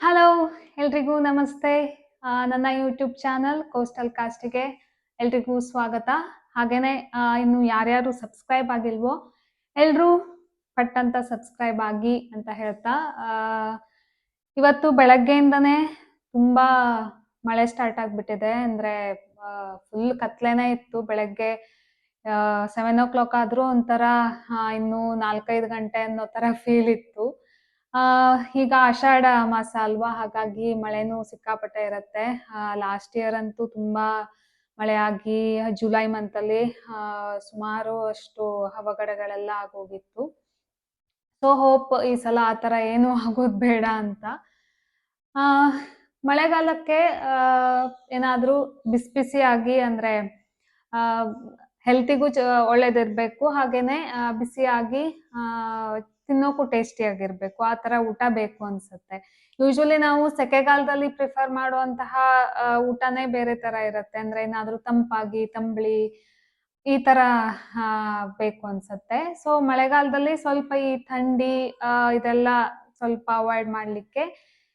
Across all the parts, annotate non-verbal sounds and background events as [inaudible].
Hello ಎಲ್ರಿಗೂ ನಮಸ್ತೆ. ನನ್ನ ಯೂಟ್ಯೂಬ್ ಚಾನಲ್ ಕೋಸ್ಟಲ್ ಕಾಸ್ಟಿಗೆ ಎಲ್ರಿಗೂ ಸ್ವಾಗತ. ಹಾಗೇನೆ ಇನ್ನು ಯಾರ್ಯಾರು ಸಬ್ಸ್ಕ್ರೈಬ್ ಆಗಿಲ್ವೋ ಎಲ್ಲರೂ ಪಟ್ಟಂತ ಸಬ್ಸ್ಕ್ರೈಬ್ ಆಗಿ ಅಂತ ಹೇಳ್ತಾ ಇವತ್ತು ಬೆಳಗ್ಗೆಯಿಂದನೇ ತುಂಬಾ ಮಳೆ ಸ್ಟಾರ್ಟ್ ಆಗಿಬಿಟ್ಟಿದೆ. ಅಂದ್ರೆ ಫುಲ್ ಕತ್ಲೇನೇ ಇತ್ತು ಬೆಳಗ್ಗೆ. ಸೆವೆನ್ ಓ ಕ್ಲಾಕ್ ಆದ್ರೂ ಒಂಥರ ಇನ್ನು ನಾಲ್ಕೈದು ಗಂಟೆ ಅನ್ನೋ ಥರ ಫೀಲ್ ಇತ್ತು. ಆ ಈಗ ಆಷಾಢ ಮಾಸ ಅಲ್ವಾ? ಹಾಗಾಗಿ ಮಳೆನೂ ಸಿಕ್ಕಾಪಟ್ಟೆ ಇರತ್ತೆ. ಲಾಸ್ಟ್ ಇಯರ್ ಅಂತೂ ತುಂಬಾ ಮಳೆ ಆಗಿ ಜುಲೈ ಮಂತ್ ಅಲ್ಲಿ ಆ, ಸುಮಾರು ಅಷ್ಟು ಅವಘಡಗಳೆಲ್ಲ ಆಗೋಗಿತ್ತು. ಸೊ ಹೋಪ್ ಈ ಸಲ ಆ ತರ ಏನು ಆಗೋದು ಬೇಡ ಅಂತ. ಆ, ಮಳೆಗಾಲಕ್ಕೆ ಆ, ಏನಾದ್ರೂ ಬಿಸಿ ಬಿಸಿಯಾಗಿ ಅಂದ್ರೆ ಹೆಲ್ತಿಗೂ ಚ ಒಳ್ಳೇದಿರ್ಬೇಕು. ಹಾಗೇನೆ ಬಿಸಿಯಾಗಿ ಆ, ತಿನ್ನೋಕು ಟೇಸ್ಟಿ ಆಗಿರ್ಬೇಕು, ಆ ತರ ಊಟ ಬೇಕು ಅನ್ಸುತ್ತೆ. ಯೂಶಲಿ ನಾವು ಸೆಕೆಗಾಲದಲ್ಲಿ ಪ್ರಿಫರ್ ಮಾಡುವಂತಹ ಊಟನೇ ಬೇರೆ ತರ ಇರುತ್ತೆ. ಅಂದ್ರೆ ಏನಾದ್ರೂ ತಂಪಾಗಿ, ತಂಬಳಿ, ಈ ತರ ಬೇಕು ಅನ್ಸುತ್ತೆ. ಸೊ ಮಳೆಗಾಲದಲ್ಲಿ ಸ್ವಲ್ಪ ಈ ಥಂಡಿ ಇದೆಲ್ಲ ಸ್ವಲ್ಪ ಅವಾಯ್ಡ್ ಮಾಡ್ಲಿಕ್ಕೆ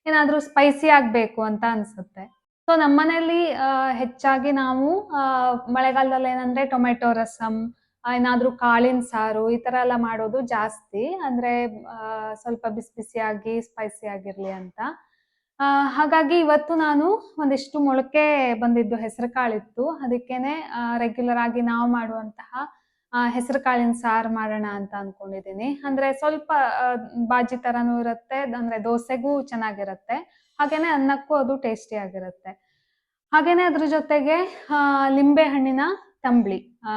ಏನಾದ್ರೂ ಸ್ಪೈಸಿ ಆಗ್ಬೇಕು ಅಂತ ಅನ್ಸುತ್ತೆ. ಸೊ ನಮ್ಮನೇಲಿ ಹೆಚ್ಚಾಗಿ ನಾವು ಮಳೆಗಾಲದಲ್ಲಿ ಏನಂದ್ರೆ ಟೊಮೆಟೊ ರಸಂ ಏನಾದ್ರೂ ಕಾಳಿನ ಸಾರು ಈ ತರ ಎಲ್ಲ ಮಾಡೋದು ಜಾಸ್ತಿ. ಅಂದ್ರೆ ಸ್ವಲ್ಪ ಬಿಸಿ ಬಿಸಿಯಾಗಿ ಸ್ಪೈಸಿ ಆಗಿರ್ಲಿ ಅಂತ. ಹಾಗಾಗಿ ಇವತ್ತು ನಾನು ಒಂದಿಷ್ಟು ಮೊಳಕೆ ಬಂದಿದ್ದು ಹೆಸರು ಕಾಳಿತ್ತು ಅದಕ್ಕೇನೆ ರೆಗ್ಯುಲರ್ ಆಗಿ ನಾವು ಮಾಡುವಂತಹ ಹೆಸರು ಕಾಳಿನ ಸಾರು ಮಾಡೋಣ ಅಂತ ಅನ್ಕೊಂಡಿದೀನಿ ಅಂದ್ರೆ ಸ್ವಲ್ಪ ಬಾಜಿ ತರನೂ ಇರುತ್ತೆ. ಅಂದ್ರೆ ದೋಸೆಗೂ ಚೆನ್ನಾಗಿರುತ್ತೆ. ಹಾಗೇನೆ ಅನ್ನಕ್ಕೂ ಅದು ಟೇಸ್ಟಿ ಆಗಿರುತ್ತೆ. ಹಾಗೇನೆ ಅದ್ರ ಜೊತೆಗೆ ಲಿಂಬೆ ಹಣ್ಣಿನ ತಂಬ್ಳಿ. ಆ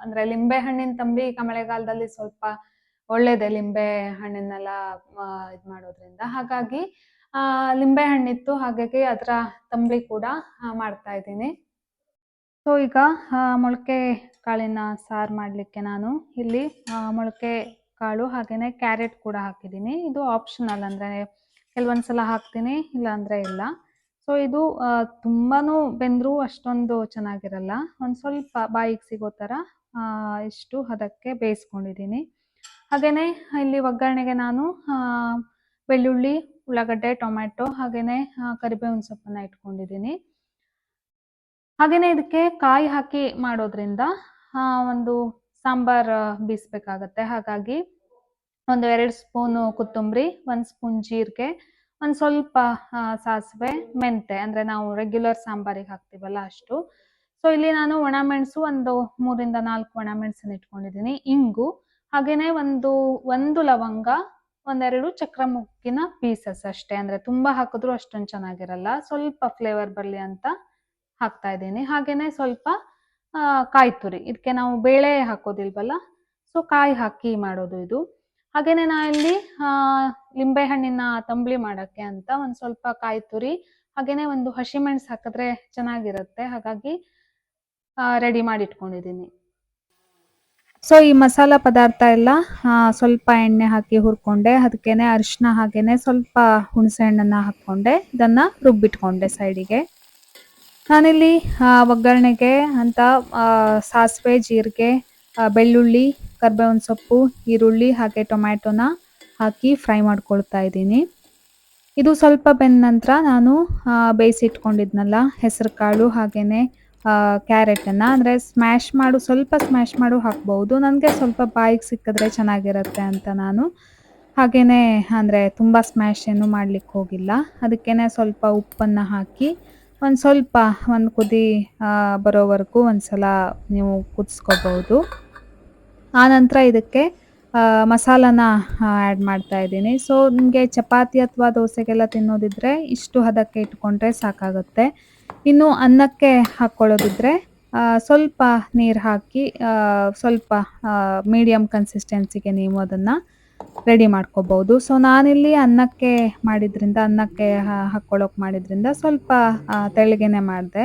ಅಂದ್ರೆ ಲಿಂಬೆ ಹಣ್ಣಿನ ತಂಬಿ ಈಗ ಮಳೆಗಾಲದಲ್ಲಿ ಸ್ವಲ್ಪ ಒಳ್ಳೇದೆ ಲಿಂಬೆ ಹಣ್ಣನ್ನೆಲ್ಲ ಇದು ಮಾಡೋದ್ರಿಂದ. ಹಾಗಾಗಿ, ಆ, ಲಿಂಬೆ ಹಣ್ಣಿತ್ತು. ಹಾಗಾಗಿ ಅದರ ತಂಬಿ ಕೂಡ ಮಾಡ್ತಾ ಇದ್ದೀನಿ. ಸೊ ಈಗ ಮೊಳಕೆ ಕಾಳಿನ ಸಾರು ಮಾಡಲಿಕ್ಕೆ ನಾನು ಇಲ್ಲಿ ಮೊಳಕೆ ಕಾಳು ಹಾಗೇನೆ ಕ್ಯಾರೆಟ್ ಕೂಡ ಹಾಕಿದ್ದೀನಿ. ಇದು ಆಪ್ಷನಲ್ ಅಂದ್ರೆ ಕೆಲವೊಂದ್ಸಲ ಹಾಕ್ತೀನಿ ಇಲ್ಲ ಅಂದ್ರೆ ಇಲ್ಲ. ಸೊ ಇದು ತುಂಬಾ ಬೆಂದರೂ ಅಷ್ಟೊಂದು ಚೆನ್ನಾಗಿರಲ್ಲ. ಒಂದು ಸ್ವಲ್ಪ ಬಾಯಿಗೆ ಸಿಗೋ ಥರ ಇಷ್ಟು ಅದಕ್ಕೆ ಬೇಯಿಸ್ಕೊಂಡಿದ್ದೀನಿ. ಹಾಗೇನೆ ಇಲ್ಲಿ ಒಗ್ಗರಣೆಗೆ ನಾನು ಬೆಳ್ಳುಳ್ಳಿ ಉಳ್ಳಾಗಡ್ಡೆ ಟೊಮೆಟೊ ಹಾಗೇನೆ ಆ, ಕರಿಬೇವಿನ ಸೊಪ್ಪನ್ನ ಇಟ್ಕೊಂಡಿದ್ದೀನಿ. ಹಾಗೇನೆ ಇದಕ್ಕೆ ಕಾಯಿ ಹಾಕಿ ಮಾಡೋದ್ರಿಂದ ಒಂದು ಸಾಂಬಾರ್ ಬೀಸ್ಬೇಕಾಗತ್ತೆ. ಹಾಗಾಗಿ ಒಂದು ಎರಡು ಸ್ಪೂನು ಕೊತ್ತಂಬರಿ ಒಂದು ಸ್ಪೂನ್ ಜೀರಿಗೆ ಒಂದು ಸ್ವಲ್ಪ ಸಾಸಿವೆ ಮೆಂತೆ ಅಂದ್ರೆ ನಾವು ರೆಗ್ಯುಲರ್ ಸಾಂಬಾರಿಗೆ ಹಾಕ್ತೀವಲ್ಲ ಅಷ್ಟು. ಸೊ ಇಲ್ಲಿ ನಾನು ಒಣಮೆಣಸು ಒಂದು ಮೂರಿಂದ ನಾಲ್ಕು ಒಣಮೆಣಸನ್ನ ಇಟ್ಕೊಂಡಿದ್ದೀನಿ. ಇಂಗು, ಹಾಗೇನೆ ಒಂದು ಒಂದು ಲವಂಗ, ಒಂದೆರಡು ಚಕ್ರ ಮುಕ್ಕಿನ ಪೀಸಸ್ ಅಷ್ಟೇ. ಅಂದ್ರೆ ತುಂಬಾ ಹಾಕಿದ್ರು ಅಷ್ಟೊಂದು ಚೆನ್ನಾಗಿರಲ್ಲ. ಸ್ವಲ್ಪ ಫ್ಲೇವರ್ ಬರಲಿ ಅಂತ ಹಾಕ್ತಾ ಇದ್ದೀನಿ. ಹಾಗೇನೆ ಸ್ವಲ್ಪ ಕಾಯಿ ತುರಿ. ಇದಕ್ಕೆ ನಾವು ಬೇಳೆ ಹಾಕೋದಿಲ್ವಲ್ಲ? ಸೊ ಕಾಯಿ ಹಾಕಿ ಮಾಡೋದು ಇದು. ಹಾಗೇನೆ ನಾ ಇಲ್ಲಿ ಲಿಂಬೆ ಹಣ್ಣಿನ ತಂಬ್ಳಿ ಮಾಡಕ್ಕೆ ಅಂತ ಒಂದ್ ಸ್ವಲ್ಪ ಕಾಯಿ ತುರಿ, ಹಾಗೇನೆ ಒಂದು ಹಸಿಮೆಣಸು ಹಾಕಿದ್ರೆ ಚೆನ್ನಾಗಿರುತ್ತೆ. ಹಾಗಾಗಿ ರೆಡಿ ಮಾಡಿ ಇಟ್ಕೊಂಡಿದ್ದೀನಿ ಸೊ ಈ ಮಸಾಲ ಪದಾರ್ಥ ಎಲ್ಲ ಸ್ವಲ್ಪ ಎಣ್ಣೆ ಹಾಕಿ ಹುರ್ಕೊಂಡೆ ಅದಕ್ಕೇನೆ ಅರಿಶಿನ ಹಾಗೇನೆ ಸ್ವಲ್ಪ ಹುಣಸೆ ಹಣ್ಣನ್ನ ಹಾಕ್ಕೊಂಡೆ, ಇದನ್ನ ರುಬ್ಬಿಟ್ಕೊಂಡೆ ಸೈಡಿಗೆ. ನಾನಿಲ್ಲಿ ಒಗ್ಗರಣೆಗೆ ಅಂತ ಸಾಸಿವೆ, ಜೀರಿಗೆ ಬೆಳ್ಳುಳ್ಳಿ, ಕರ್ಬೇವಿನ ಸೊಪ್ಪು, ಈರುಳ್ಳಿ ಹಾಗೆ ಟೊಮ್ಯಾಟೊನ ಹಾಕಿ ಫ್ರೈ ಮಾಡ್ಕೊಳ್ತಾ ಇದ್ದೀನಿ. ಇದು ಸ್ವಲ್ಪ ಬೆಂದ ನಂತರ ನಾನು ಬೇಯಿಸಿಟ್ಕೊಂಡಿದ್ನಲ್ಲ ಹೆಸರು ಕಾಳು ಹಾಗೇನೆ ಕ್ಯಾರೆಟನ್ನು. ಅಂದರೆ ಸ್ಮ್ಯಾಶ್ ಮಾಡು, ಸ್ವಲ್ಪ ಸ್ಮ್ಯಾಶ್ ಮಾಡು ಹಾಕ್ಬೋದು. ನನಗೆ ಸ್ವಲ್ಪ ಬಾಯಿಗೆ ಸಿಕ್ಕಿದ್ರೆ ಚೆನ್ನಾಗಿರುತ್ತೆ ಅಂತ ನಾನು. ಹಾಗೇನೆ ಅಂದರೆ ತುಂಬ ಸ್ಮ್ಯಾಶ್ ಏನು ಮಾಡ್ಲಿಕ್ಕೆ ಹೋಗಿಲ್ಲ. ಅದಕ್ಕೇನೆ ಸ್ವಲ್ಪ ಉಪ್ಪನ್ನು ಹಾಕಿ ಒಂದು ಸ್ವಲ್ಪ, ಒಂದು ಕುದಿ ಬರೋವರೆಗೂ ಒಂದ್ಸಲ ನೀವು ಕುದಿಸ್ಕೋಬಹುದು ಆನಂತರ ಇದಕ್ಕೆ ಮಸಾಲನ ಆ್ಯಡ್ ಮಾಡ್ತಾ ಇದ್ದೀನಿ. ಸೊ ನಿಮಗೆ ಚಪಾತಿ ಅಥವಾ ದೋಸೆಗೆಲ್ಲ ತಿನ್ನೋದಿದ್ರೆ ಇಷ್ಟು ಹದಕ್ಕೆ ಇಟ್ಕೊಂಡ್ರೆ ಸಾಕಾಗುತ್ತೆ. ಇನ್ನು ಅನ್ನಕ್ಕೆ ಹಾಕ್ಕೊಳ್ಳೋದಿದ್ರೆ ಸ್ವಲ್ಪ ನೀರು ಹಾಕಿ ಸ್ವಲ್ಪ ಮೀಡಿಯಂ ಕನ್ಸಿಸ್ಟೆನ್ಸಿಗೆ ನೀವು ಅದನ್ನು ರೆಡಿ ಮಾಡ್ಕೋಬಹುದು ಸೊ ನಾನಿಲ್ಲಿ ಅನ್ನಕ್ಕೆ ಮಾಡಿದ್ರಿಂದ, ಅನ್ನಕ್ಕೆ ಹಾಕ್ಕೊಳ್ಳೋಕೆ ಮಾಡಿದ್ರಿಂದ ಸ್ವಲ್ಪ ತೆಳ್ಳಗೆನೆ ಮಾಡಿದೆ.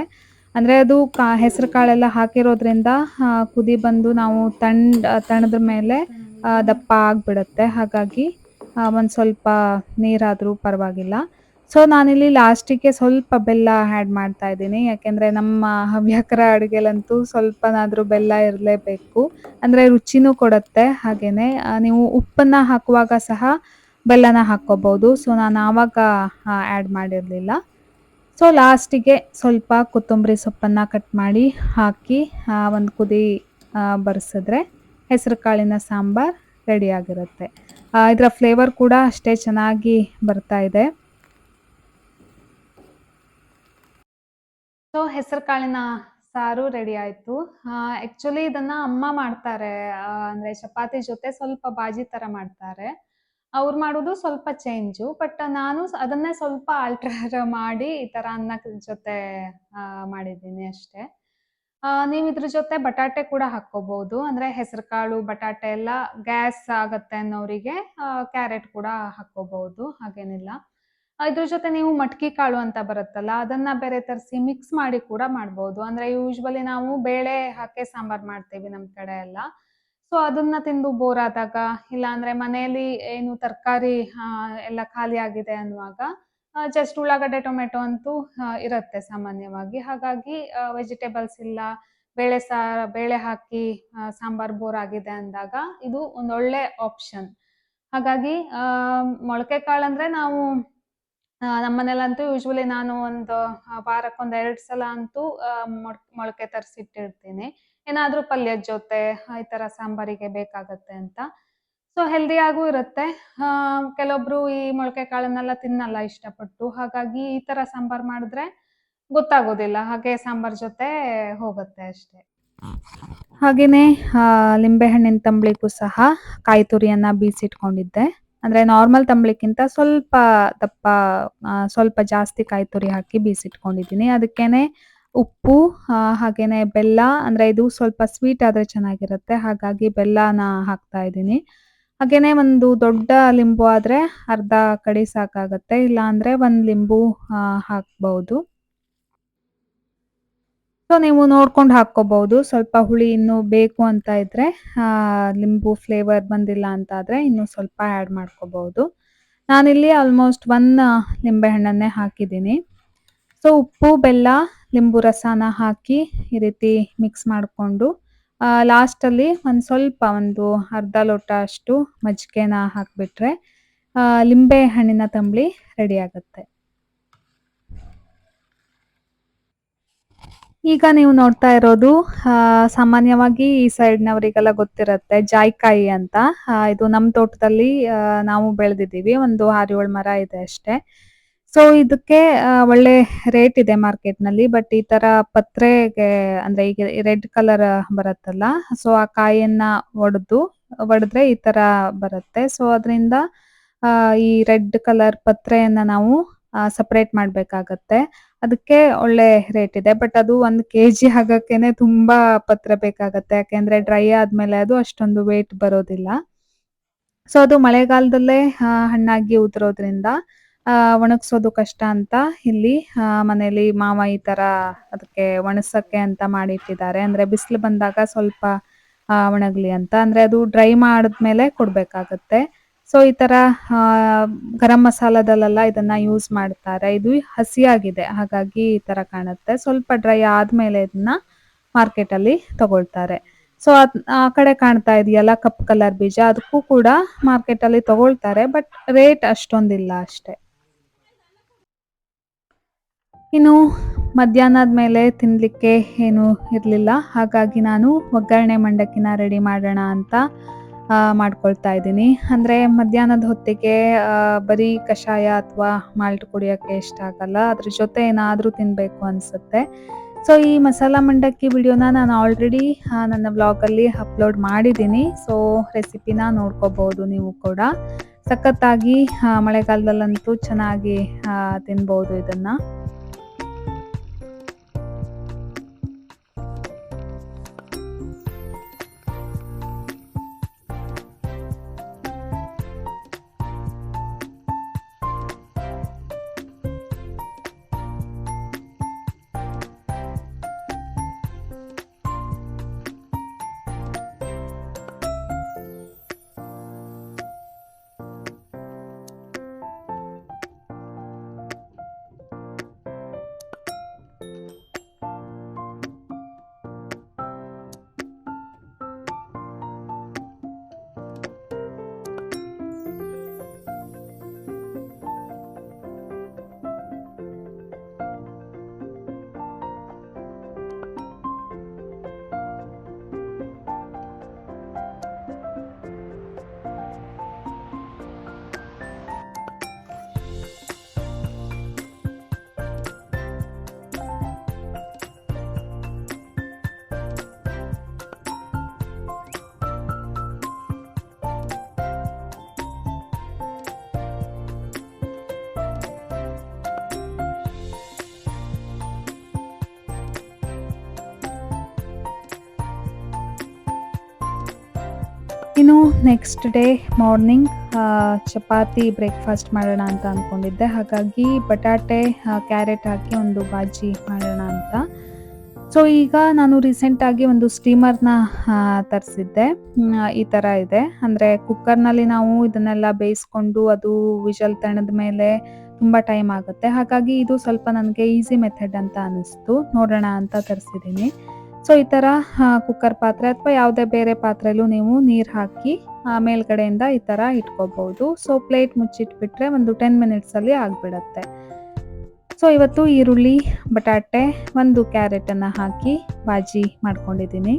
ಅಂದರೆ ಅದು ಕಾ, ಹೆಸರು ಕಾಳೆಲ್ಲ ಹಾಕಿರೋದ್ರಿಂದ ಕುದಿ ಬಂದು ನಾವು ತಣ್ಣ ತಣದ ಮೇಲೆ ದಪ್ಪ ಆಗಿಬಿಡುತ್ತೆ. ಹಾಗಾಗಿ ಒಂದು ಸ್ವಲ್ಪ ನೀರಾದರೂ ಪರವಾಗಿಲ್ಲ. ಸೊ ನಾನಿಲ್ಲಿ ಲಾಸ್ಟಿಗೆ ಸ್ವಲ್ಪ ಬೆಲ್ಲ ಆ್ಯಡ್ ಮಾಡ್ತಾ ಇದ್ದೀನಿ. ಯಾಕೆಂದರೆ ನಮ್ಮ ಹವ್ಯಕರ ಅಡುಗೆಲಂತೂ ಸ್ವಲ್ಪನಾದರೂ ಬೆಲ್ಲ ಇರಲೇಬೇಕು. ಅಂದರೆ ರುಚಿನೂ ಕೊಡುತ್ತೆ. ಹಾಗೆಯೇ ನೀವು ಉಪ್ಪನ್ನು ಹಾಕುವಾಗ ಸಹ ಬೆಲ್ಲನ ಹಾಕ್ಕೋಬೋದು. ಸೊ ನಾನು ಆವಾಗ ಆ್ಯಡ್ ಮಾಡಿರಲಿಲ್ಲ. ಸೊ ಲಾಸ್ಟಿಗೆ ಸ್ವಲ್ಪ ಕೊತ್ತಂಬರಿ ಸೊಪ್ಪನ್ನು ಕಟ್ ಮಾಡಿ ಹಾಕಿ ಒಂದು ಕುದಿ ಬರೆಸಿದ್ರೆ ಹೆಸರು ಕಾಳಿನ ಸಾಂಬಾರ್ ರೆಡಿಯಾಗಿರುತ್ತೆ ಇದರ ಫ್ಲೇವರ್ ಕೂಡ ಅಷ್ಟೇ ಚೆನ್ನಾಗಿ ಬರ್ತಾ ಇದೆ. ಸೊ ಹೆಸರು ಕಾಳಿನ ಸಾರು ರೆಡಿ ಆಯ್ತು. ಆಕ್ಚುಲಿ ಇದನ್ನ ಅಮ್ಮ ಮಾಡ್ತಾರೆ. ಅಂದ್ರೆ ಚಪಾತಿ ಜೊತೆ ಸ್ವಲ್ಪ ಬಾಜಿ ತರ ಮಾಡ್ತಾರೆ. ಅವ್ರು ಮಾಡೋದು ಸ್ವಲ್ಪ ಚೇಂಜು ಬಟ್ ನಾನು ಅದನ್ನೇ ಸ್ವಲ್ಪ ಆಲ್ಟರ್ [laughs] ಮಾಡಿ ಈ ತರ ಅನ್ನ ಜೊತೆ ಮಾಡಿದ್ದೀನಿ ಅಷ್ಟೇ. ನೀವು ಇದ್ರ ಜೊತೆ ಬಟಾಟೆ ಕೂಡ ಹಾಕೋಬಹುದು ಅಂದ್ರೆ ಹೆಸರುಕಾಳು ಬಟಾಟೆ ಎಲ್ಲ ಗ್ಯಾಸ್ ಆಗತ್ತೆ ಅನ್ನೋರಿಗೆ ಕ್ಯಾರೆಟ್ ಕೂಡ ಹಾಕೋಬಹುದು ಹಾಗೇನಿಲ್ಲ. ಇದ್ರ ಜೊತೆ ನೀವು ಮಟ್ಕಿ ಕಾಳು ಅಂತ ಬರುತ್ತಲ್ಲ ಅದನ್ನ ಬೇರೆ ತರಿಸಿ ಮಿಕ್ಸ್ ಮಾಡಿ ಕೂಡ ಮಾಡ್ಬೋದು. ಅಂದ್ರೆ ಯೂಶ್ವಲಿ ನಾವು ಬೇಳೆ ಹಾಕಿ ಸಾಂಬಾರ್ ಮಾಡ್ತೀವಿ ನಮ್ ಕಡೆ ಎಲ್ಲ. ಸೊ ಅದನ್ನ ತಿಂದು ಬೋರ್ ಆದಾಗ ಇಲ್ಲ ಅಂದ್ರೆ ಮನೆಯಲ್ಲಿ ಏನು ತರಕಾರಿ ಎಲ್ಲ ಖಾಲಿ ಆಗಿದೆ ಅನ್ನುವಾಗ ಜಸ್ಟ್ ಉಳ್ಳಾಗಡ್ಡೆ ಟೊಮೆಟೊ ಅಂತೂ ಇರುತ್ತೆ ಸಾಮಾನ್ಯವಾಗಿ. ಹಾಗಾಗಿ ವೆಜಿಟೇಬಲ್ಸ್ ಇಲ್ಲ ಬೇಳೆ ಸಾರ ಬೇಳೆ ಹಾಕಿ ಸಾಂಬಾರ್ ಬೋರ್ ಆಗಿದೆ ಅಂದಾಗ ಇದು ಒಂದೊಳ್ಳೆ ಆಪ್ಷನ್ ಹಾಗಾಗಿ ಮೊಳಕೆ ಕಾಳಂದ್ರೆ ನಾವು ಆ, ನಮ್ಮನೇಲಂತೂ ಯೂಶ್ವಲಿ ನಾನು ಒಂದು ವಾರಕ್ಕೊಂದ್ ಎರಡ್ ಸಲ ಅಂತೂ ಮೊಳಕೆ ತರಿಸಿಟ್ಟಿರ್ತೀನಿ. ಏನಾದ್ರೂ ಪಲ್ಯದ ಜೊತೆ ಈ ತರ ಸಾಂಬಾರಿಗೆ ಬೇಕಾಗತ್ತೆ ಅಂತ. ಸೊ ಹೆಲ್ದಿಯಾಗೂ ಇರುತ್ತೆ. ಕೆಲವೊಬ್ರು ಈ ಮೊಳಕೆ ಕಾಳನ್ನೆಲ್ಲ ತಿನ್ನಲ್ಲ ಇಷ್ಟಪಟ್ಟು. ಹಾಗಾಗಿ ಈ ತರ ಸಾಂಬಾರ್ ಮಾಡಿದ್ರೆ ಗೊತ್ತಾಗೋದಿಲ್ಲ. ಹಾಗೆ ಸಾಂಬಾರ್ ಜೊತೆ ಹೋಗುತ್ತೆ ಅಷ್ಟೇ. ಹಾಗೆಯೇ ಲಿಂಬೆಹಣ್ಣಿನ ತಂಬ್ಳಿಗೂ ಸಹ ಕಾಯಿ ತುರಿಯನ್ನ ಬೀಸಿಟ್ಕೊಂಡಿದ್ದೆ. ಅಂದರೆ ನಾರ್ಮಲ್ ತಂಬ್ಳಿಕ್ಕಿಂತ ಸ್ವಲ್ಪ ದಪ್ಪ ಸ್ವಲ್ಪ ಜಾಸ್ತಿ ಕಾಯಿ ತುರಿ ಹಾಕಿ ಬೀಸಿಟ್ಕೊಂಡಿದ್ದೀನಿ. ಅದಕ್ಕೇನೆ ಉಪ್ಪು ಹಾಗೇನೆ ಬೆಲ್ಲ, ಅಂದ್ರೆ ಇದು ಸ್ವಲ್ಪ ಸ್ವೀಟ್ ಆದ್ರೆ ಚೆನ್ನಾಗಿರುತ್ತೆ. ಹಾಗಾಗಿ ಬೆಲ್ಲನ ಹಾಕ್ತಾ ಇದ್ದೀನಿ. ಹಾಗೇನೆ ಒಂದು ದೊಡ್ಡ ಲಿಂಬು ಆದ್ರೆ ಅರ್ಧ ಕಡಿ ಸಾಕಾಗತ್ತೆ. ಇಲ್ಲ ಅಂದ್ರೆ ಒಂದ್ ಲಿಂಬು ಹಾಕ್ಬಹುದು ಸೊ ನೀವು ನೋಡ್ಕೊಂಡು ಹಾಕ್ಕೋಬಹುದು ಸ್ವಲ್ಪ ಹುಳಿ ಇನ್ನು ಬೇಕು ಅಂತ ಇದ್ರೆ ಲಿಂಬು ಫ್ಲೇವರ್ ಬಂದಿಲ್ಲ ಅಂತ ಆದ್ರೆ ಇನ್ನು ಸ್ವಲ್ಪ ಆ್ಯಡ್ ಮಾಡ್ಕೋಬಹುದು ನಾನಿಲ್ಲಿ ಆಲ್ಮೋಸ್ಟ್ ಒನ್ ಲಿಂಬೆಹಣ್ಣನ್ನೇ ಹಾಕಿದ್ದೀನಿ. ಸೊ ಉಪ್ಪು, ಬೆಲ್ಲ, ಲಿಂಬು ರಸನ ಹಾಕಿ ಈ ರೀತಿ ಮಿಕ್ಸ್ ಮಾಡಿಕೊಂಡು ಲಾಸ್ಟಲ್ಲಿ ಒಂದು ಸ್ವಲ್ಪ ಒಂದು ಅರ್ಧ ಲೋಟ ಅಷ್ಟು ಮಜ್ಜಿಗೆನ ಹಾಕಿಬಿಟ್ರೆ ಲಿಂಬೆ ಹಣ್ಣಿನ ತಂಬಳಿ ರೆಡಿ ಆಗುತ್ತೆ. ಈಗ ನೀವು ನೋಡ್ತಾ ಇರೋದು ಸಾಮಾನ್ಯವಾಗಿ ಈ ಸೈಡ್ನವರಿಗೆಲ್ಲ ಗೊತ್ತಿರುತ್ತೆ, ಜಾಯ್ಕಾಯಿ ಅಂತ. ಇದು ನಮ್ಮ ತೋಟದಲ್ಲಿ ನಾವು ಬೆಳೆದಿದ್ದೀವಿ. ಒಂದು ಆರು ಏಳು ಮರ ಇದೆ ಅಷ್ಟೇ. ಸೊ ಇದಕ್ಕೆ ಒಳ್ಳೆ ರೇಟ್ ಇದೆ ಮಾರ್ಕೆಟ್ನಲ್ಲಿ ಬಟ್ ಈ ತರ ಪತ್ರೆಗೆ, ಅಂದ್ರೆ ಈಗ ರೆಡ್ ಕಲರ್ ಬರುತ್ತಲ್ಲ ಸೊ ಆ ಕಾಯಿಯನ್ನ ಒಡೆದು, ಒಡೆದ್ರೆ ಈ ತರ ಬರುತ್ತೆ. ಸೊ ಅದರಿಂದ ಈ ರೆಡ್ ಕಲರ್ ಪತ್ರೆಯನ್ನ ನಾವು ಸಪರೇಟ್ ಮಾಡ್ಬೇಕಾಗತ್ತೆ. ಅದಕ್ಕೆ ಒಳ್ಳೆ ರೇಟ್ ಇದೆ. ಬಟ್ ಅದು ಒಂದು ಕೆ ಜಿ ತುಂಬಾ ಪತ್ರ ಬೇಕಾಗತ್ತೆ. ಯಾಕೆಂದ್ರೆ ಡ್ರೈ ಆದ್ಮೇಲೆ ಅದು ಅಷ್ಟೊಂದು ವೇಟ್ ಬರೋದಿಲ್ಲ. ಸೊ ಅದು ಮಳೆಗಾಲದಲ್ಲೇ ಹಣ್ಣಾಗಿ ಉದುರೋದ್ರಿಂದ ಒಣಗ್ಸೋದು ಕಷ್ಟ ಅಂತ ಇಲ್ಲಿ ಮನೇಲಿ ಮಾವ ಈ ತರ ಅದಕ್ಕೆ ಒಣಸಕ್ಕೆ ಅಂತ ಮಾಡಿಟ್ಟಿದ್ದಾರೆ. ಅಂದ್ರೆ ಬಿಸಿಲು ಬಂದಾಗ ಸ್ವಲ್ಪ ಒಣಗ್ಲಿ ಅಂತ. ಅಂದ್ರೆ ಅದು ಡ್ರೈ ಮಾಡಿದ್ಮೇಲೆ ಕೊಡ್ಬೇಕಾಗತ್ತೆ. ಸೊ ಈ ತರ ಗರಂ ಮಸಾಲದಲ್ಲೆಲ್ಲ ಇದನ್ನ ಯೂಸ್ ಮಾಡ್ತಾರೆ. ಇದು ಹಸಿಯಾಗಿದೆ, ಹಾಗಾಗಿ ಈ ತರ ಕಾಣುತ್ತೆ. ಸ್ವಲ್ಪ ಡ್ರೈ ಆದ್ಮೇಲೆ ಇದನ್ನ ಮಾರ್ಕೆಟ್ ಅಲ್ಲಿ ತಗೊಳ್ತಾರೆ. ಸೊ ಆ ಕಡೆ ಕಾಣ್ತಾ ಇದೆಯಲ್ಲ ಕಪ್ ಕಲರ್ ಬೀಜ, ಅದಕ್ಕೂ ಕೂಡ ಮಾರ್ಕೆಟ್ ಅಲ್ಲಿ ತಗೊಳ್ತಾರೆ ಬಟ್ ರೇಟ್ ಅಷ್ಟೊಂದಿಲ್ಲ ಅಷ್ಟೇ. ಇನ್ನು ಮಧ್ಯಾಹ್ನದ ಮೇಲೆ ತಿನ್ಲಿಕ್ಕೆ ಏನು ಇರಲಿಲ್ಲ. ಹಾಗಾಗಿ ನಾನು ಒಗ್ಗರಣೆ ಮಂಡಕ್ಕಿನ ರೆಡಿ ಮಾಡೋಣ ಅಂತ ಮಾಡ್ಕೊಳ್ತಾ ಇದ್ದೀನಿ. ಅಂದರೆ ಮಧ್ಯಾಹ್ನದ ಹೊತ್ತಿಗೆ ಬರೀ ಕಷಾಯ ಅಥವಾ ಮಾಲ್ಟ್ ಕುಡಿಯೋಕ್ಕೆ ಇಷ್ಟ ಆಗಲ್ಲ. ಅದ್ರ ಜೊತೆ ಏನಾದರೂ ತಿನ್ನಬೇಕು ಅನಿಸುತ್ತೆ. ಸೊ ಈ ಮಸಾಲ ಮಂಡಕ್ಕಿ ವಿಡಿಯೋನ ನಾನು ಆಲ್ರೆಡಿ ನನ್ನ ವ್ಲಾಗಲ್ಲಿ ಅಪ್ಲೋಡ್ ಮಾಡಿದ್ದೀನಿ. ಸೊ ರೆಸಿಪಿನ ನೋಡ್ಕೋಬೋದು ನೀವು ಕೂಡ. ಸಖತ್ತಾಗಿ ಮಳೆಗಾಲದಲ್ಲಂತೂ ಚೆನ್ನಾಗಿ ತಿನ್ಬೋದು ಇದನ್ನ. ಇನ್ನು next day morning chapati breakfast ಮಾಡೋಣ ಅಂತ ಅಂದ್ಕೊಂಡಿದ್ದೆ ಹಾಗಾಗಿ ಬಟಾಟೆ ಕ್ಯಾರೆಟ್ ಹಾಕಿ ಒಂದು ಬಾಜಿ ಮಾಡೋಣ ಅಂತ. ಸೊ ಈಗ ನಾನು ರೀಸೆಂಟಾಗಿ ಒಂದು ಸ್ಟೀಮರ್ನ ತರಿಸಿದ್ದೆ. ಈ ಥರ ಇದೆ. ಅಂದರೆ ಕುಕ್ಕರ್ನಲ್ಲಿ ನಾವು ಇದನ್ನೆಲ್ಲ ಬೇಯಿಸ್ಕೊಂಡು ಅದು ವಿಷಲ್ ತಣದ ಮೇಲೆ ತುಂಬ ಟೈಮ್ ಆಗುತ್ತೆ. ಹಾಗಾಗಿ ಇದು ಸ್ವಲ್ಪ ನನಗೆ ಈಸಿ ಮೆಥಡ್ ಅಂತ ಅನ್ನಿಸ್ತು ನೋಡೋಣ ಅಂತ ತರಿಸಿದ್ದೀನಿ. ಸೊ ಈ ಥರ ಕುಕ್ಕರ್ ಪಾತ್ರೆ ಅಥವಾ ಯಾವುದೇ ಬೇರೆ ಪಾತ್ರೆಯಲ್ಲೂ ನೀವು ನೀರು ಹಾಕಿ ಮೇಲ್ಗಡೆಯಿಂದ ಈ ಥರ ಇಟ್ಕೋಬಹುದು. ಸೊ ಪ್ಲೇಟ್ ಮುಚ್ಚಿಟ್ಬಿಟ್ರೆ ಒಂದು ಟೆನ್ ಮಿನಿಟ್ಸಲ್ಲಿ ಆಗಿಬಿಡತ್ತೆ. ಸೊ ಇವತ್ತು ಈರುಳ್ಳಿ, ಬಟಾಟೆ, ಒಂದು ಕ್ಯಾರೆಟನ್ನು ಹಾಕಿ, ಬಾಜಿ ಮಾಡ್ಕೊಂಡಿದ್ದೀನಿ.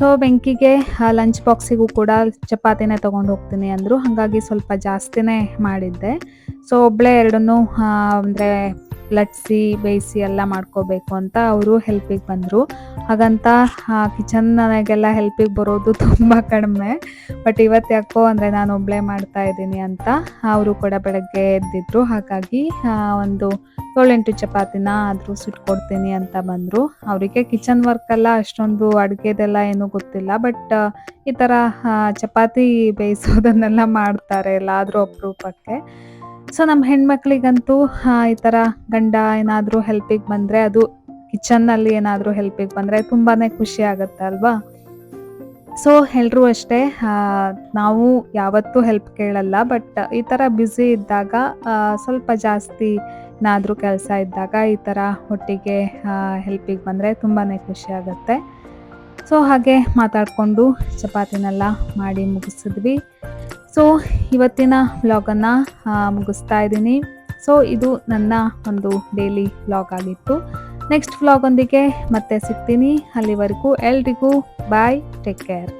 ಸೊ ಬೆಂಕಿಗೆ ಲಂಚ್ ಬಾಕ್ಸಿಗೂ ಕೂಡ ಚಪಾತಿನೇ ತೊಗೊಂಡು ಹೋಗ್ತೀನಿ ಅಂದರು. ಹಾಗಾಗಿ ಸ್ವಲ್ಪ ಜಾಸ್ತಿನೇ ಮಾಡಿದ್ದೆ. ಸೊ ಒಬ್ಬಳೇ ಎರಡನ್ನೂ ಅಂದರೆ ಲಟ್ಸಿ, ಬೇಯಿಸಿ ಎಲ್ಲ ಮಾಡ್ಕೋಬೇಕು ಅಂತ ಅವರು ಹೆಲ್ಪಿಗೆ ಬಂದರು. ಹಾಗಂತ ಕಿಚನ್ ನನಗೆಲ್ಲ ಹೆಲ್ಪಿಗೆ ಬರೋದು ತುಂಬ ಕಡಿಮೆ. ಬಟ್ ಇವತ್ತು ಯಾಕೋ ಅಂದರೆ ನಾನು ಒಬ್ಬಳೇ ಮಾಡ್ತಾ ಇದ್ದೀನಿ ಅಂತ ಅವರು ಕೂಡ ಬೆಳಗ್ಗೆ ಎದ್ದಿದ್ರು. ಹಾಗಾಗಿ ಒಂದು ಏಳೆಂಟು ಚಪಾತಿನ ಆದರೂ ಸುಟ್ಕೊಡ್ತೀನಿ ಅಂತ ಬಂದರು. ಅವರಿಗೆ ಕಿಚನ್ ವರ್ಕ್ ಎಲ್ಲ ಅಷ್ಟೊಂದು ಅಡುಗೆದೆಲ್ಲ ಏನೂ ಗೊತ್ತಿಲ್ಲ ಬಟ್ ಈ ಥರ ಚಪಾತಿ ಬೇಯಿಸೋದನ್ನೆಲ್ಲ ಮಾಡ್ತಾರೆ ಎಲ್ಲಾದರೂ ಅಪರೂಪಕ್ಕೆ. ಸೊ ನಮ್ಮ ಹೆಣ್ಮಕ್ಳಿಗಂತೂ ಈ ಥರ ಗಂಡ ಏನಾದರೂ ಹೆಲ್ಪಿಗೆ ಬಂದರೆ ಅದು ಕಿಚನ್ನಲ್ಲಿ ಏನಾದರೂ ಹೆಲ್ಪಿಗೆ ಬಂದರೆ ತುಂಬಾ ಖುಷಿ ಆಗುತ್ತೆ ಅಲ್ವಾ? ಸೊ ಎಲ್ಲರೂ ಅಷ್ಟೇ ನಾವು ಯಾವತ್ತೂ ಹೆಲ್ಪ್ ಕೇಳಲ್ಲ ಬಟ್ ಈ ಥರ ಬ್ಯುಸಿ ಇದ್ದಾಗ ಸ್ವಲ್ಪ ಜಾಸ್ತಿ ಏನಾದರೂ ಕೆಲಸ ಇದ್ದಾಗ ಈ ಥರ ಒಟ್ಟಿಗೆ ಹೆಲ್ಪಿಗೆ ಬಂದರೆ ತುಂಬಾ ಖುಷಿ ಆಗುತ್ತೆ. ಸೊ ಹಾಗೆ ಮಾತಾಡಿಕೊಂಡು ಚಪಾತಿನೆಲ್ಲ ಮಾಡಿ ಮುಗಿಸಿದ್ವಿ. ಸೊ ಇವತ್ತಿನ ವ್ಲಾಗನ್ನು ಮುಗಿಸ್ತಾ ಇದ್ದೀನಿ. ಸೊ ಇದು ನನ್ನ ಒಂದು ಡೈಲಿ ವ್ಲಾಗ್ ಆಗಿತ್ತು. ನೆಕ್ಸ್ಟ್ ವ್ಲಾಗೊಂದಿಗೆ ಮತ್ತೆ ಸಿಗ್ತೀನಿ. ಅಲ್ಲಿವರೆಗೂ ಎಲ್ರಿಗೂ ಬಾಯ್ ಟೇಕ್ ಕೇರ್